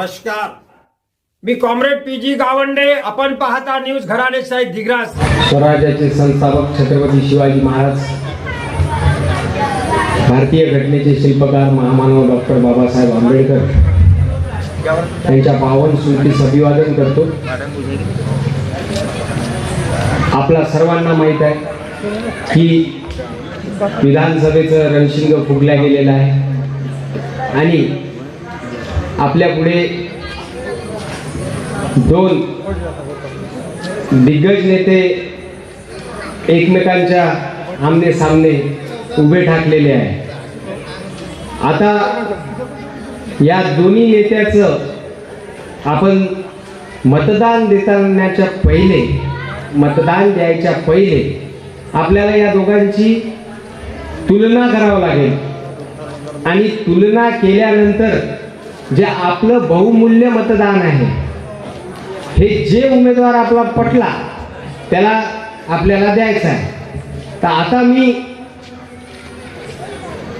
नमस्कार. मी comrade P G Gawande आपण पाहता न्यूज घराणे साहेब दिग्रास. स्वराज्याचे संस्थापक छत्रपती शिवाजी महाराज भारतीय घटनेचे शिल्पकार महामानव डॉक्टर बाबासाहेब आंबेडकर यांच्या पावन स्मृतीस अभिवादन करतो. आपला सर्वांना माहीत आहे की विधानसभेचं रणशिंग फुगल्या गेलेलं आहे. आणि आपल्या पुढे दोन दिग्गज नेते एकमेकांच्या आमने सामने उभे ठाकलेले आहे आता या दोन्ही नेत्याचं आपण मतदान देतानाच्या पहिले मतदान द्यायच्या पहिले आपल्याला या दोघांची तुलना करावं लागेल. आणि तुलना केल्यानंतर जे आपलं बहुमूल्य मतदान आहे हे जे उमेदवार आपला पटला त्याला आपल्याला द्यायचं आहे. तर आता मी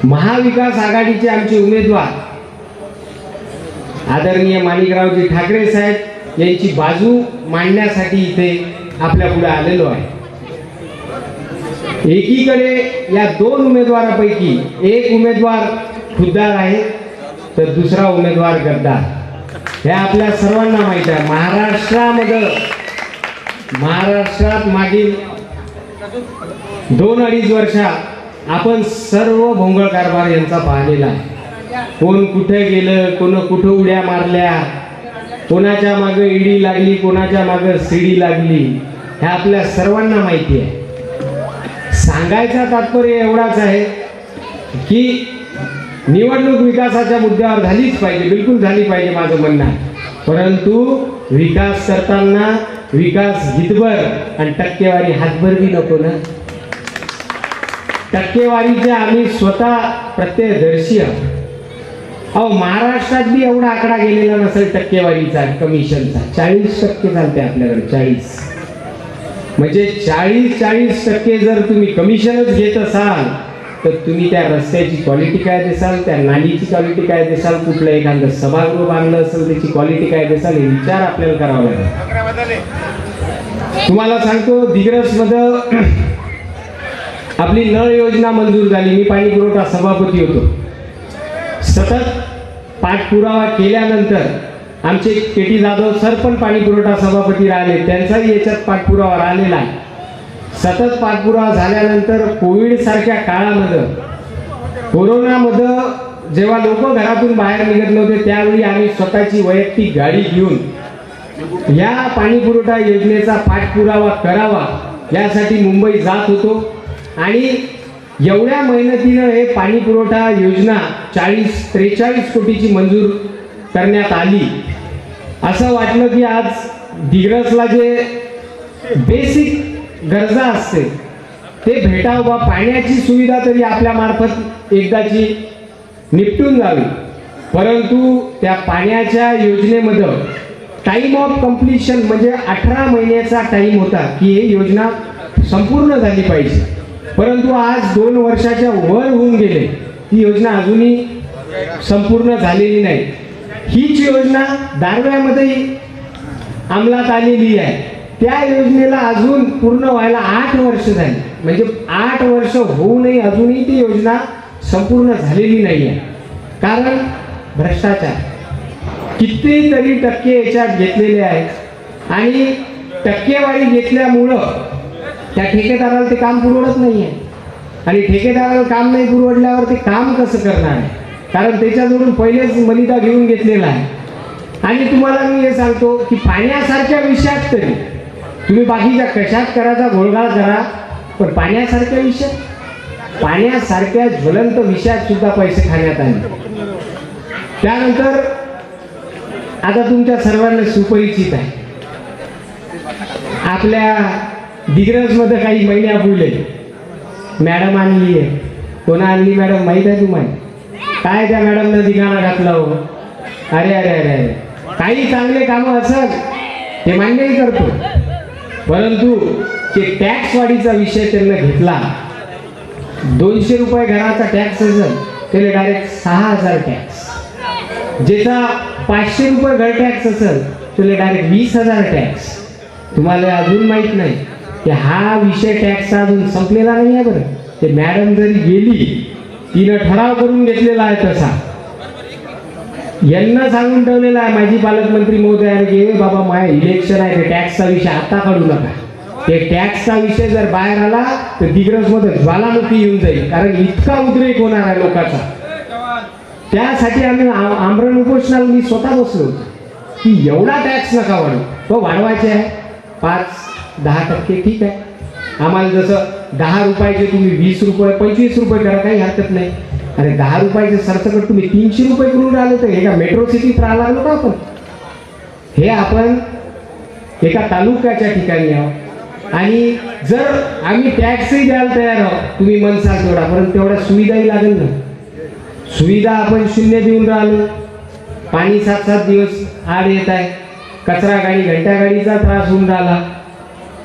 महाविकास आघाडीचे आमचे उमेदवार आदरणीय माणिकरावजी ठाकरे साहेब यांची बाजू मांडण्यासाठी इथे आपल्या पुढे आलेलो आहे. एकीकडे या दोन उमेदवारापैकी एक उमेदवार खुद्दार आहे. तर दुसरा उमेदवार गद्दार. हे आपल्या सर्वांना माहीत आहे. महाराष्ट्रामध्ये महाराष्ट्रात मागील दोन अडीच वर्षात आपण सर्व भोंगळ कारभार यांचा पाहिलेला आहे. कोण कुठे गेलं कोण कुठं उड्या मारल्या कोणाच्या मागे ईडी लागली कोणाच्या मागे सीडी लागली हे आपल्या सर्वांना माहिती आहे. सांगायचा तात्पर्य एवढाच आहे की निवडणूक विकासाच्या मुद्द्यावर झालीच पाहिजे बिलकुल झाली पाहिजे माझं म्हणणं आहे. परंतु विकास करताना विकास हितभर आणि टक्केवारी हातभर बी नको ना. टक्केवारीचे आम्ही स्वतः प्रत्ययदर्शी आहोत. अहो महाराष्ट्रात बी एवढा आकडा गेलेला नसेल टक्केवारीचा कमिशनचा. चाळीस टक्के चालते आपल्याकडे चाळीस. म्हणजे चाळीस चाळीस टक्के जर तुम्ही कमिशनच घेत असाल तर तुम्ही त्या रस्त्याची क्वालिटी काय देसाल त्या नालीची क्वालिटी काय देसाल कुठलं एखादं सभागृह बांधलं असेल त्याची क्वालिटी काय देसाल हे विचार आपल्याला करावा लागेल. तुम्हाला सांगतो दिग्रसमध्ये आपली नळ योजना मंजूर झाली. मी पाणी पुरवठा सभापती होतो. सतत पाठपुरावा केल्यानंतर आमचे के टी जाधव सर पण पाणी पुरवठा सभापती राहिले. त्यांचाही याच्यात पाठपुरावा राहिलेला आहे. सतत पाठपुरावा झाल्यानंतर कोविडसारख्या काळामध्ये कोरोनामध्ये जेव्हा लोक घरातून बाहेर निघत नव्हते त्यावेळी आम्ही स्वतःची वैयक्तिक गाडी घेऊन या पाणी पुरवठा योजनेचा पाठपुरावा करावा यासाठी मुंबई जात होतो. आणि एवढ्या मेहनतीनं हे पाणी पुरवठा योजना चाळीस त्रेचाळीस कोटीची मंजूर करण्यात आली. असं वाटलं की आज दिग्रसला जे बेसिक गरजा असते. ते भेटावं बा पाण्याची सुविधा तरी आपल्या मार्फत एकदाची निपटून जावी. परंतु त्या पाण्याच्या योजनेमध्ये टाइम ऑफ कम्प्लिशन म्हणजे अठरा महिन्याचा टाइम होता की ही योजना संपूर्ण झाली पाहिजे. परंतु आज दोन वर्षाच्या वर होऊन गेले. ही योजना अजूनही संपूर्ण झालेली नाही. हीच योजना दारव्यामध्ये अंमलात आलेली आहे. त्या योजनेला अजून पूर्ण व्हायला आठ वर्ष झाली. म्हणजे आठ वर्ष होऊनही अजूनही ती योजना संपूर्ण झालेली नाही आहे कारण भ्रष्टाचार. कितीतरी टक्के याच्यात घेतलेले आहेत. आणि टक्केवारी घेतल्यामुळं त्या ठेकेदाराला ते काम पुरवडत नाही आहे आणि ठेकेदाराला काम नाही पुरवडल्यावर ते काम कसं करणार आहे? कारण त्याच्याजवळून पहिलेच मलिदा घेऊन घेतलेला आहे. आणि तुम्हाला मी हे सांगतो की पाण्यासारख्या विषयात तरी तुम्ही बाकीच्या कशात करायचा गोळगाळ करा पण पाण्यासारख्या विषयात पाण्यासारख्या ज्वलंत विषयात सुद्धा पैसे खाण्यात आले. त्यानंतर आता तुमच्या सर्वांना सुपरिचित आहे. आपल्या दिग्रजमध्ये काही महिन्यापूर्वी मॅडम आणली आहे. कोणा आणली मॅडम माहीत आहे तुम्हाला? काय त्या मॅडमनं दिगाणा घातला हो? अरे अरे अरे अरे. काही चांगले कामं असत ते मान्यही करतो. परंतु ते टॅक्स वाढीचा विषय त्यांना घेतला दोनशे रुपये घराचा टॅक्स असेल त्याला डायरेक्ट सहा हजार टॅक्स ज्याचा पाचशे रुपये घर टॅक्स असेल त्याला डायरेक्ट वीस हजार टॅक्स तुम्हाला अजून माहीत नाही की हा विषय टॅक्सचा अजून संपलेला नाही आहे बरं. ते मॅडम जरी गेली तिनं ठराव करून घेतलेला आहे तसा. यांना सांगून ठेवलेलं आहे माझी पालकमंत्री महोदयाने की बाबा माय इलेक्शन आहे ते टॅक्सचा विषय आता काढू नका. ते टॅक्सचा विषय जर बाहेर आला तर दिग्रसमध्ये ज्वालामुखी येऊन जाईल. कारण इतका उद्रेक होणार आहे लोकांचा. त्यासाठी आम्ही आमरण उपोषणाला मी स्वतः बसलो की एवढा टॅक्स नका वाढू. तो वाढवायचे आहे. पाच दहा टक्के ठीक आहे. आम्हाला जसं दहा रुपयाचे तुम्ही वीस रुपये पंचवीस रुपये करा काही हरकत नाही. अरे दहा रुपयाचे सरसकट तुम्ही तीनशे रुपये करून राहिले तर एका मेट्रो सिटीत राहायला लागलो का आपण? हे आपण एका तालुक्याच्या ठिकाणी आहोत. आणि जर आम्ही टॅक्सही द्यायला तयार आहोत तुम्ही म्हणसाल तेवढा परंतु तेवढ्या सुविधाही लागेल ना. सुविधा आपण शून्य देऊन राहिलो. पाणी सात सात दिवस आड येत आहे. कचरा गाडी घंटा गाडीचा त्रास होऊन राहिला.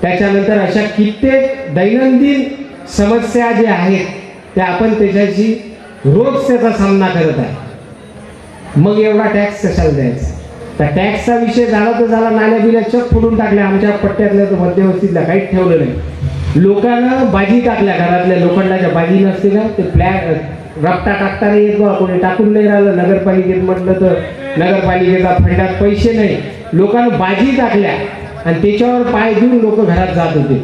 त्याच्यानंतर अशा कित्येक दैनंदिन समस्या ज्या आहेत त्या आपण त्याच्याशी रोज त्याचा सामना करत आहे. मग एवढा टॅक्स कशाला द्यायचा? त्या टॅक्सचा विषय झाला तर झाला नाल्या बिल्या चक फुटून टाकल्या आमच्या पट्ट्यातल्या तर मध्यवस्तीतल्या काहीच ठेवलं नाही. लोकांना बाजी टाकल्या घरातल्या लोखंडाच्या बाजी नसते ना ते फ्लॅट रप्ता टाकता नाही येत बा कोणी टाकून नाही राहिलं. नगरपालिकेत म्हटलं तर नगरपालिकेचा फंडात पैसे नाही. लोकांना बाजी टाकल्या आणि त्याच्यावर पाय देऊन लोक घरात जात होते.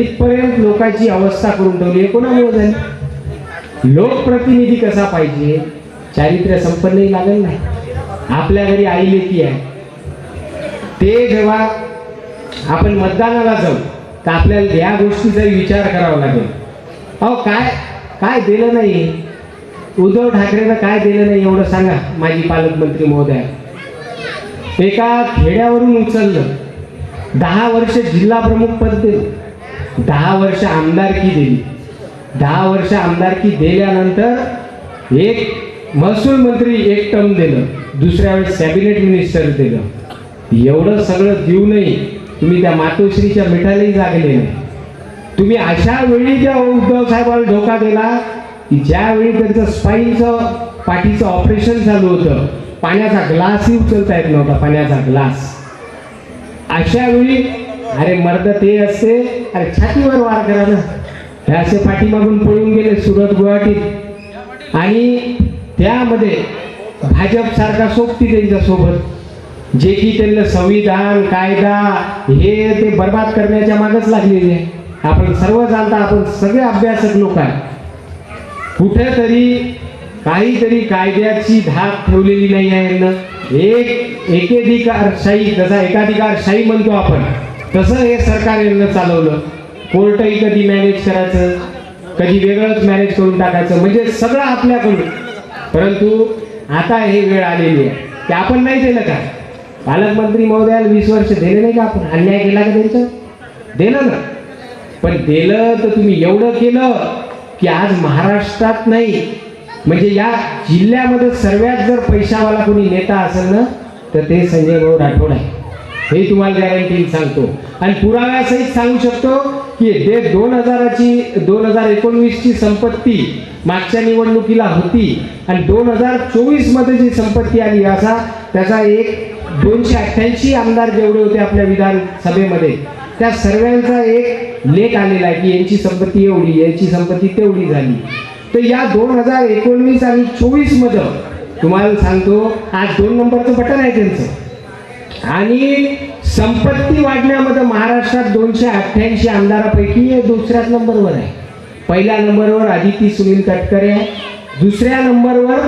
इथपर्यंत लोकांची अवस्था करून ठेवली. हे कोणामुळे झाली. लोकप्रतिनिधी कसा पाहिजे? चारित्र्य संपन्नही लागेल नाही. आपल्या घरी आई लेखी आहे. ते जेव्हा आपण मतदानाला जाऊ तर आपल्याला या गोष्टीचा विचार करावा लागेल. अहो काय काय दिलं नाही? उद्धव ठाकरेनं काय दिलं नाही एवढं सांगा माझी पालकमंत्री महोदया. एका खेड्यावरून उचललं. दहा वर्ष जिल्हा प्रमुख पद दिलं. दहा वर्ष आमदारकी दिली. दहा वर्ष आमदारकी दिल्यानंतर एक महसूल मंत्री एक टर्म दिलं दुसऱ्या वेळेस कॅबिनेट मिनिस्टर दिलं. एवढं सगळं देऊनही तुम्ही त्या मातोश्रीच्या मिठालाही जागले नाही तुम्ही अशा वेळी त्या उद्धव साहेबांना धोका दिला की ज्यावेळी त्यांचं स्पाईनचं पाठीचं ऑपरेशन चालू होतं पाण्याचा ग्लासही उचलता येत नव्हता पाण्याचा ग्लास. अशा वेळी अरे मर्द ते असते अरे छातीवर वार करा ना. हे असे पाठीमागून पळून गेले सुरत गुवाहाटीत. आणि त्यामध्ये भाजप सारखा सोबती त्यांच्यासोबत जे की त्यांना संविधान कायदा हे ते बर्बाद करण्याच्या मागच लागलेले आहे. आपण सर्व जाणता आपण सगळे अभ्यासक लोक आहे कुठेतरी काहीतरी कायद्याची धाक ठेवलेली नाही आहे यांना. एक एकेधिकारशाही जसा एकाधिकारशाही म्हणतो आपण तसं हे सरकार यांना चालवलं. कोर्टही कधी मॅनेज करायचं कधी वेगळंच मॅनेज करून टाकायचं म्हणजे सगळं आपल्याकडून. परंतु आता हे वेळ आलेली आहे. की आपण नाही दिलं का? पालकमंत्री महोदयाला वीस वर्ष दिले नाही का आपण? अन्याय केला का त्यांचं? दिलं ना. पण दिलं तर तुम्ही एवढं केलं की आज महाराष्ट्रात नाही. म्हणजे या जिल्ह्यामध्ये सर्वात जर पैशावाला कोणी नेता असेल ना तर ते संजय भाऊ राठोड आहे. हे तुम्हाला गॅरंटी सांगतो. आणि पुराव्यासहित सांगू शकतो की जे दोन हजाराची दोन हजार एकोणवीसची संपत्ती मागच्या निवडणुकीला होती आणि दोन हजार चोवीसमध्ये जी संपत्ती आली असा त्याचा एक दोनशे अठ्ठ्याऐंशी आमदार जेवढे होते आपल्या विधानसभेमध्ये त्या सर्वांचा एक लेख आलेला आहे की यांची संपत्ती एवढी यांची संपत्ती तेवढी झाली. तर या दोन हजार एकोणवीस आणि चोवीसमध्ये तुम्हाला सांगतो आज दोन नंबरचं बटन आहे त्यांचं. आणि संपत्ती वाढण्यामध्ये महाराष्ट्रात दोनशे अठ्ठ्याऐंशी आमदारापैकी हे दुसऱ्याच नंबरवर आहे. पहिल्या नंबरवर आदिती सुनील तटकरे आहे. दुसऱ्या नंबरवर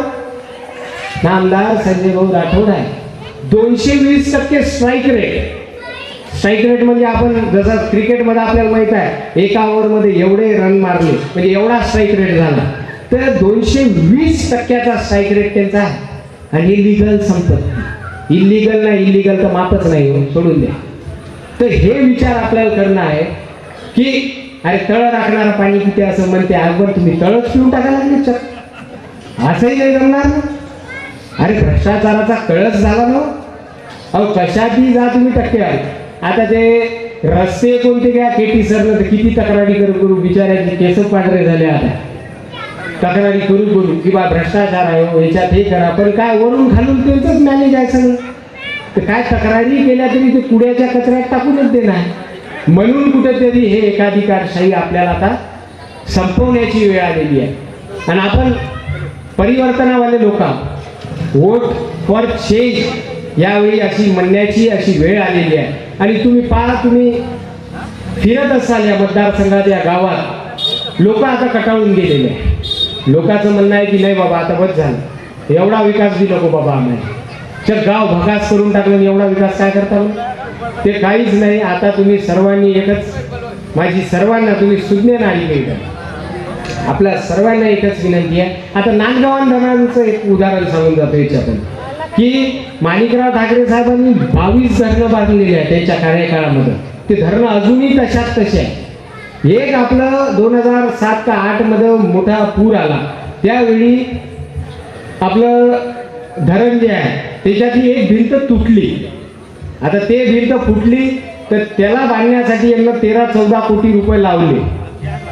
नामदार संजय भाऊ राठोड आहे. दोनशे वीस टक्के स्ट्राईक रेट स्ट्राईक रेट म्हणजे आपण जसं क्रिकेटमध्ये आपल्याला माहीत आहे एका ओव्हरमध्ये एवढे रन मारले म्हणजे एवढा स्ट्राईक रेट झाला. तर दोनशे वीस टक्क्याचा स्ट्राईक रेट त्यांचा आहे. आणि लिगल संपत्ती. इलिगल नाही इलिगल तर मातच नाही हो, सोडून द्या तर हे विचार आपल्याला करणं आहे की अरे तळ राखणारं पाणी किती असं म्हणते अगोदर तुम्ही तळच पिऊन टाकायला लागले चक असंही नाही जमणार ना. अरे भ्रष्टाचाराचा कळच झाला ना. अहो कशातही जा तुम्ही टक्केवारी. आता ते रस्ते कोणते घ्या केटी सरलं तर किती तक्रारी करू करू बिचाऱ्याचे केस पांढरे झाले आता. तक्रारी करू करू किंवा भ्रष्टाचार आहे हो, याच्यात हे करा. पण काय वरून घालून त्यांचंच मॅनेज आहे सगळं. तर काय तक्रारी केल्या तरी ते कुड्याच्या कचऱ्यात टाकूनच देणार. म्हणून कुठेतरी हे एकाधिकारशाही आपल्याला आता संपवण्याची वेळ आलेली आहे. आणि आपण परिवर्तनावाले लोक वोट फॉर चेंज यावेळी अशी म्हणण्याची अशी वेळ आलेली आहे. आणि तुम्ही पहा तुम्ही फिरत असाल या मतदारसंघात या गावात. लोक आता कटाळून गेलेले आहे लोकांचं म्हणणं आहे की नाही बाबा आता बस झालं. एवढा विकास बी गो बाबा आम्ही. तर गाव भगास करून टाकलं आणि एवढा विकास काय करता ते काहीच नाही. आता तुम्ही सर्वांनी एकच माझी सर्वांना तुम्ही सुज्ञ नाही आपल्या सर्वांना एकच विनंती आहे. आता नांदगावान धरणांचं एक उदाहरण सांगून जातो याच्यातून. की माणिकराव ठाकरे साहेबांनी बावीस धरणं बांधलेली आहे त्यांच्या कार्यकाळामध्ये. ते धरणं अजूनही तशाच तसे आहे एक आपलं दोन हजार सात का आठमध्ये मोठा पूर आला. त्यावेळी आपलं धरण जे आहे त्याच्यातली एक भिंत तुटली. आता ते भिंत फुटली तर त्याला बांधण्यासाठी यांना तेरा चौदा कोटी रुपये लावले.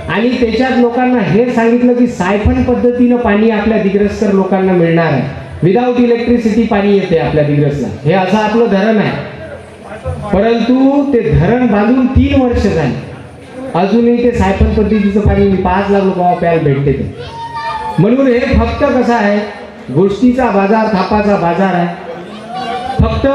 आणि त्याच्यात लोकांना हे सांगितलं की सायफन पद्धतीनं पाणी आपल्या दिग्रस्तर लोकांना मिळणार आहे. विदाऊट इलेक्ट्रिसिटी पाणी येते आपल्या दिग्रसला हे असं आपलं धरण आहे. परंतु ते धरण बांधून तीन वर्ष झाली. अजूनही ते सायपन पद्धतीचं पाणी मी पाच लाख लोकांना प्यायला भेटते ते. म्हणून हे फक्त कसं आहे गोष्टीचा बाजार थापाचा बाजार आहे. फक्त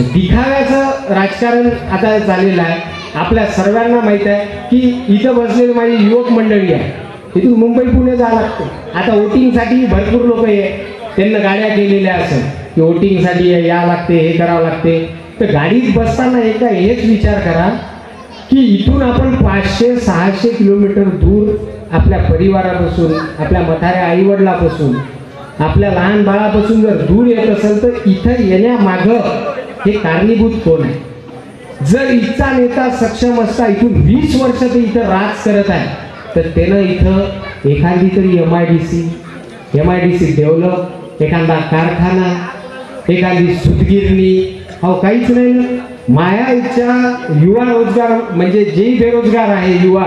दिखाव्याचं राजकारण आता चाललेलं आहे. आपल्या सर्वांना माहीत आहे की इथं बसलेली माझी युवक मंडळी आहे. इथून मुंबई पुणे जावं लागतं. आता वोटिंगसाठी भरपूर लोक आहे त्यांना गाड्या केलेल्या असं की वोटिंगसाठी या लागते हे करावं लागते. तर गाडीत बसताना एकदा हेच विचार करा की इथून आपण पाचशे सहाशे किलोमीटर दूर आपल्या परिवारापासून आपल्या मथाऱ्या आईवडिलापासून आपल्या लहान बाळापासून जर दूर येत असेल तर इथं येण्यामागं हे कारणीभूत कोण आहे? जर इथचा नेता सक्षम असता इथून वीस वर्ष ते इथं राज करत आहे तर त्यानं इथं एखादी तरी M I D C M I D C develop एखादा कारखाना एखादी सुतगिरणी अहो काहीच नाही ना. माया इच्छा युवा रोजगार म्हणजे जे बेरोजगार आहे युवा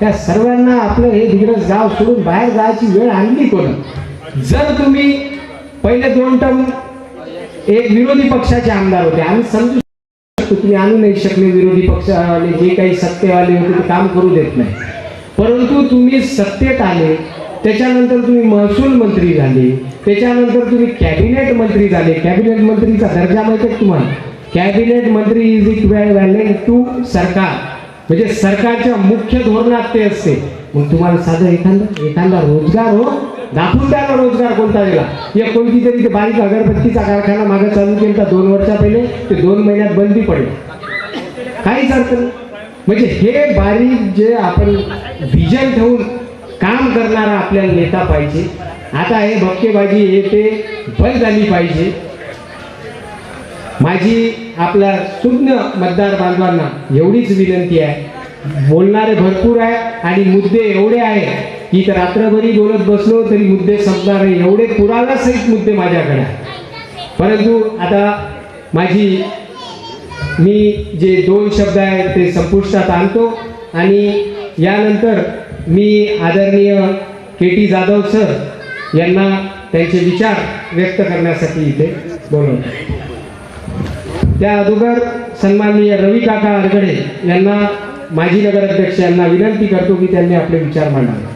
त्या सर्वांना आपलं हे दिग्रस गाव सोडून बाहेर जायची वेळ आणली कोण? जर तुम्ही पहिले दोन टर्म एक विरोधी पक्षाचे आमदार होते आम्ही समजू शकतो तुम्ही आणू नाही शकले विरोधी पक्षावाले जे काही सत्तेवाले होते ते काम करू देत नाही. परंतु तुम्ही सत्तेत आले त्याच्यानंतर तुम्ही महसूल मंत्री झाले त्याच्यानंतर तुम्ही कॅबिनेट मंत्री झाले. कॅबिनेट मंत्रीचा दर्जा माहिती तुम्हाला? कॅबिनेट मंत्री इज व्हॅलेंट टू सरकार. म्हणजे सरकारच्या मुख्य धोरणात ते असते. मग तुम्हाला साधं एखादा एखादा रोजगार हो दाखवून द्या ना रोजगार कोणता दिला. या कोणती तरी ते बारीक अगरबत्तीचा कारखाना मागे चालू केला दोन वर्षा पहिले ते दोन महिन्यात बंदी पडेल. काहीच अर्थ नाही. म्हणजे हे बारीक जे आपण विजन ठेवून काम करणारा आपल्याला नेता पाहिजे. आता हे भक्केबाजी हे ते बंद झाली पाहिजे. माझी आपल्या सुज्ञ मतदार बांधवांना एवढीच विनंती आहे. बोलणारे भरपूर आहे आणि मुद्दे एवढे आहेत की तर रात्रभरी बोलत बसलो तरी मुद्दे संपणार नाही एवढे सहित मुद्दे माझ्याकडे परंतु आता माझी मी जे दोन शब्द आहेत ते संपुष्टात आणतो आणि यानंतर मी आदरणीय के टी जाधव सर यांना त्यांचे विचार व्यक्त करण्यासाठी इथे बोलवतो. त्या अगोदर सन्माननीय रवी काका आरगडे यांना माजी नगराध्यक्ष यांना विनंती करतो की त्यांनी आपले विचार मांडावे.